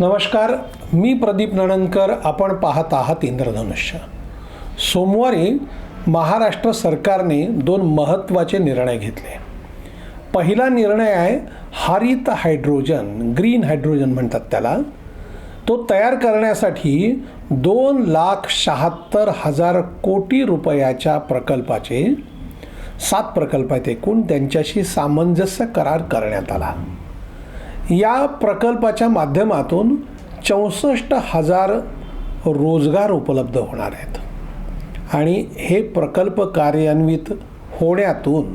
नमस्कार मी प्रदीप नणनकर आपण पाहत आहात इंद्रधनुष्य. सोमवारी महाराष्ट्र सरकारने दोन महत्त्वाचे निर्णय घेतले. पहिला निर्णय आहे हरित हायड्रोजन ग्रीन हायड्रोजन म्हणतात त्याला. तो तयार करण्यासाठी दोन लाख शहात्तर हजार कोटी रुपयाच्या प्रकल्पाचे सात प्रकल्प आहेत एकूण त्यांच्याशी सामंजस्य करार करण्यात आला. या प्रकल्पाच्या माध्यमातून चौसष्ट हजार रोजगार उपलब्ध होणार आहेत. आणि हे प्रकल्प कार्यान्वित होण्यातून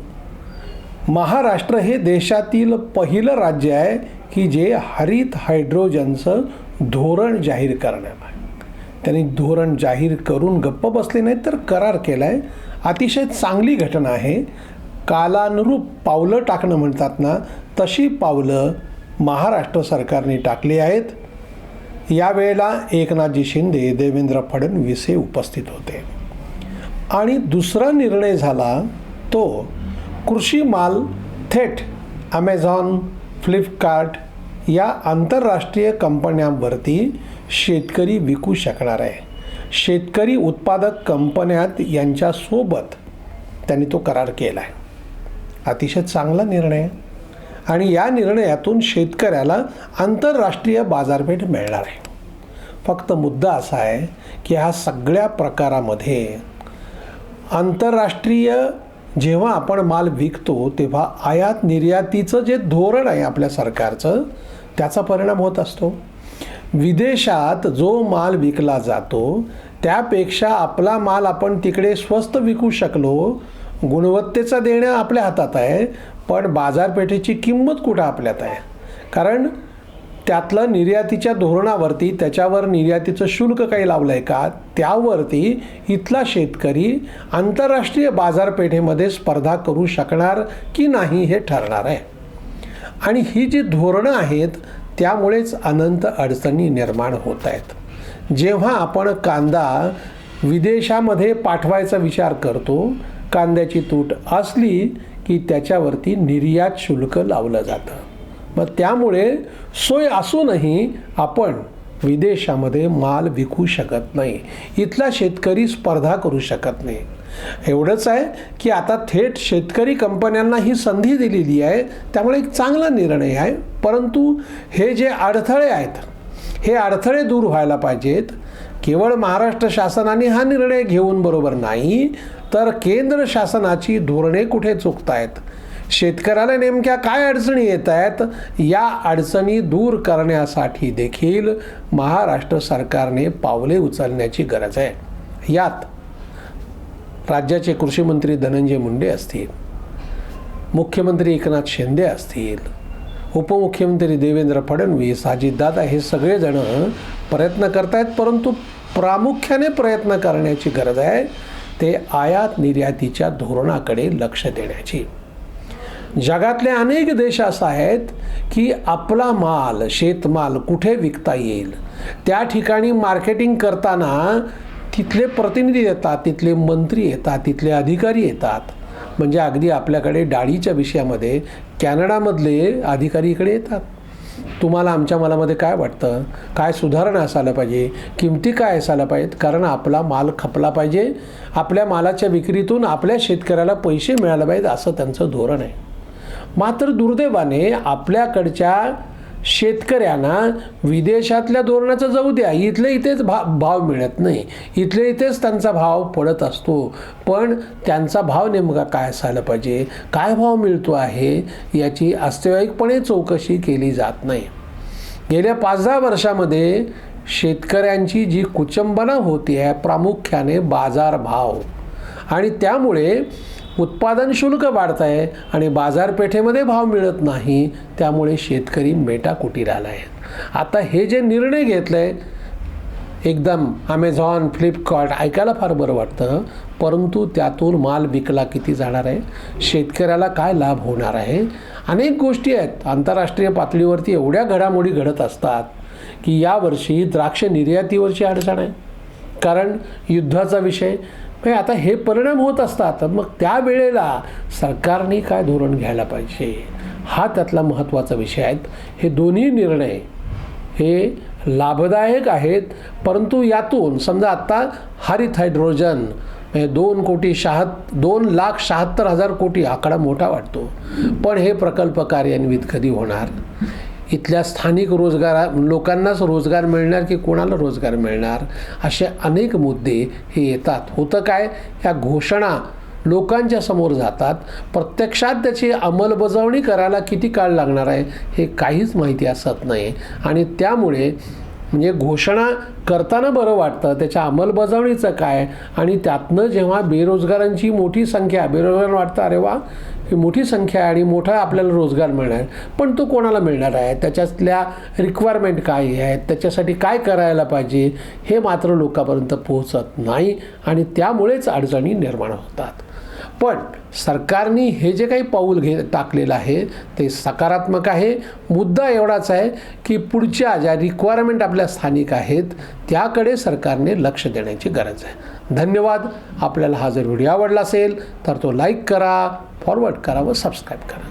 महाराष्ट्र हे देशातील पहिलं राज्य आहे की जे हरित हायड्रोजनचं धोरण जाहीर करण्यात आहे. त्यांनी धोरण जाहीर करून गप्प बसले नाही तर करार केला आहे अतिशय चांगली घटना आहे. कालानुरूप पावलं टाकणं म्हणतात ना तशी पावलं महाराष्ट्र सरकारने टाकली आहेत. यावेळेला एकनाथजी शिंदे देवेंद्र फडणवीस हे उपस्थित होते. आणि दुसरा निर्णय झाला तो कृषी माल थेट ॲमेझॉन फ्लिपकार्ट या आंतरराष्ट्रीय कंपन्यांवरती शेतकरी विकू शकणार आहे. शेतकरी उत्पादक कंपन्यात यांच्यासोबत त्यांनी तो करार केला आहे अतिशय चांगला निर्णय. आहे आणि या निर्णयातून शेतकऱ्याला आंतरराष्ट्रीय बाजारपेठ मिळणार आहे. फक्त मुद्दा असा आहे की ह्या सगळ्या प्रकारामध्ये आंतरराष्ट्रीय जेव्हा आपण माल विकतो तेव्हा आयात निर्यातीचं जे धोरण आहे आपल्या सरकारचं त्याचा परिणाम होत असतो. विदेशात जो माल विकला जातो त्यापेक्षा आपला माल आपण तिकडे स्वस्त विकू शकलो गुणवत्तेचा देणं आपल्या हातात आहे पण बाजारपेठेची किंमत कुठं आपल्यात आहे? कारण त्यातलं निर्यातीच्या धोरणावरती त्याच्यावर निर्यातीचं शुल्क काही लावलं आहे का? त्यावरती इथला शेतकरी आंतरराष्ट्रीय बाजारपेठेमध्ये स्पर्धा करू शकणार की नाही हे ठरणार आहे. आणि ही जी धोरणं आहेत त्यामुळेच अनंत अडचणी निर्माण होत आहेत. जेव्हा आपण कांदा विदेशामध्ये पाठवायचा विचार करतो कांद्याची तूट असली की त्याच्यावरती निर्यात शुल्क लावलं जातं. मग त्यामुळे सोय असूनही आपण विदेशामध्ये माल विकू शकत नाही. इथला शेतकरी स्पर्धा करू शकत नाही. एवढंच आहे की आता थेट शेतकरी कंपन्यांना ही संधी दिलेली आहे. त्यामुळे एक चांगला निर्णय आहे. परंतु हे जे अडथळे आहेत हे अडथळे दूर व्हायला पाहिजेत. केवळ महाराष्ट्र शासनाने हा निर्णय घेऊन बरोबर नाही तर केंद्र शासनाची धोरणे कुठे चुकत आहेत शेतकऱ्याला नेमक्या काय अडचणी येत आहेत या अडचणी दूर करण्यासाठी देखील महाराष्ट्र सरकारने पावले उचलण्याची गरज आहे. यात राज्याचे कृषीमंत्री धनंजय मुंडे असतील मुख्यमंत्री एकनाथ शिंदे असतील उपमुख्यमंत्री देवेंद्र फडणवीस अजितदादा हे सगळेजण प्रयत्न करत आहेत परंतु प्रामुख्याने प्रयत्न करण्याची गरज आहे ते आयात निर्यातीच्या धोरणाकडे लक्ष देण्याची. जगातले अनेक देश असं आहेत की आपला माल शेतमाल कुठे विकता येईल त्या ठिकाणी मार्केटिंग करताना तिथले प्रतिनिधी येतात तिथले मंत्री येतात तिथले अधिकारी येतात. म्हणजे अगदी आपल्याकडे डाळीच्या विषयामध्ये कॅनडामधले अधिकारी इकडे येतात. तुम्हाला आमच्या मनामध्ये काय वाटतं? काय सुधारणा असायला पाहिजे? किमती काय असायला पाहिजेत? कारण आपला माल खपला पाहिजे. आपल्या मालाच्या विक्रीतून आपल्या शेतकऱ्याला पैसे मिळायला पाहिजेत असं त्यांचं धोरण आहे. मात्र दुर्दैवाने आपल्याकडच्या शेतकऱ्यांना विदेशातल्या धोरणाचं जाऊ द्या. इथले इथेच भा भाव मिळत नाही. इथले इथेच त्यांचा भाव पडत असतो. पण त्यांचा भाव नेमका काय असायला पाहिजे? काय भाव मिळतो आहे? याची वास्तविकपणे चौकशी केली जात नाही. गेल्या पाच दहा वर्षामध्ये शेतकऱ्यांची जी कुचंबना होती आहे प्रामुख्याने बाजारभाव. आणि त्यामुळे उत्पादन शुल्क वाढत आहे आणि बाजारपेठेमध्ये भाव मिळत नाही त्यामुळे शेतकरी मेटाकुटीराला आहे आता हे जे निर्णय घेतले आहे एकदम अमेझॉन फ्लिपकार्ट ऐकायला फार बरं वाटतं परंतु त्यातून माल विकला किती जाणार आहे शेतकऱ्याला काय लाभ होणार आहे? अनेक गोष्टी आहेत. आंतरराष्ट्रीय पातळीवरती एवढ्या घडामोडी घडत असतात की यावर्षी द्राक्ष निर्यातीवरची अडचण आहे. कारण युद्धाचा विषय म्हणजे आता हे परिणाम होत असतात. मग त्यावेळेला सरकारने काय धोरण घ्यायला पाहिजे? हा त्यातला महत्त्वाचा विषय आहेत. हे दोन्ही निर्णय हे लाभदायक आहेत. परंतु यातून समजा आत्ता हरित हायड्रोजन म्हणजे दोन कोटी शहात दोन लाख शहात्तर हजार कोटी आकडा मोठा वाटतो. पण हे प्रकल्प कार्यान्वित कधी होणार? इथल्या स्थानिक रोजगारा लोकांनाच रोजगार मिळणार की कोणाला रोजगार मिळणार? असे अनेक मुद्दे हे येतात. होतं काय? ह्या घोषणा लोकांच्या समोर जातात. प्रत्यक्षात त्याची अंमलबजावणी करायला किती काळ लागणार आहे हे काहीच माहिती असत नाही. आणि त्यामुळे म्हणजे घोषणा करताना बरं वाटतं. त्याच्या अंमलबजावणीचं काय? आणि त्यातनं जेव्हा बेरोजगारांची मोठी संख्या बेरोजगार वाटतं अरे वा! ही मोठी संख्या आहे आणि मोठा आपल्याला रोजगार मिळणार पण तो कोणाला मिळणार आहे? त्याच्यातल्या रिक्वायरमेंट काय आहेत? त्याच्यासाठी काय करायला पाहिजे? हे मात्र लोकांपर्यंत पोहोचत नाही आणि त्यामुळेच अडचणी निर्माण होतात. पण सरकारने हे जे काही पाऊल घे टाकलेलं आहे ते सकारात्मक आहे. मुद्दा एवढाच आहे की पुढच्या ज्या रिक्वायरमेंट आपल्या स्थानिक आहेत त्याकडे सरकारने लक्ष देण्याची गरज आहे. धन्यवाद. आपल्याला हा जर व्हिडिओ आवडला असेल तर तो लाईक करा फॉरवर्ड करा व सबस्क्राईब करा.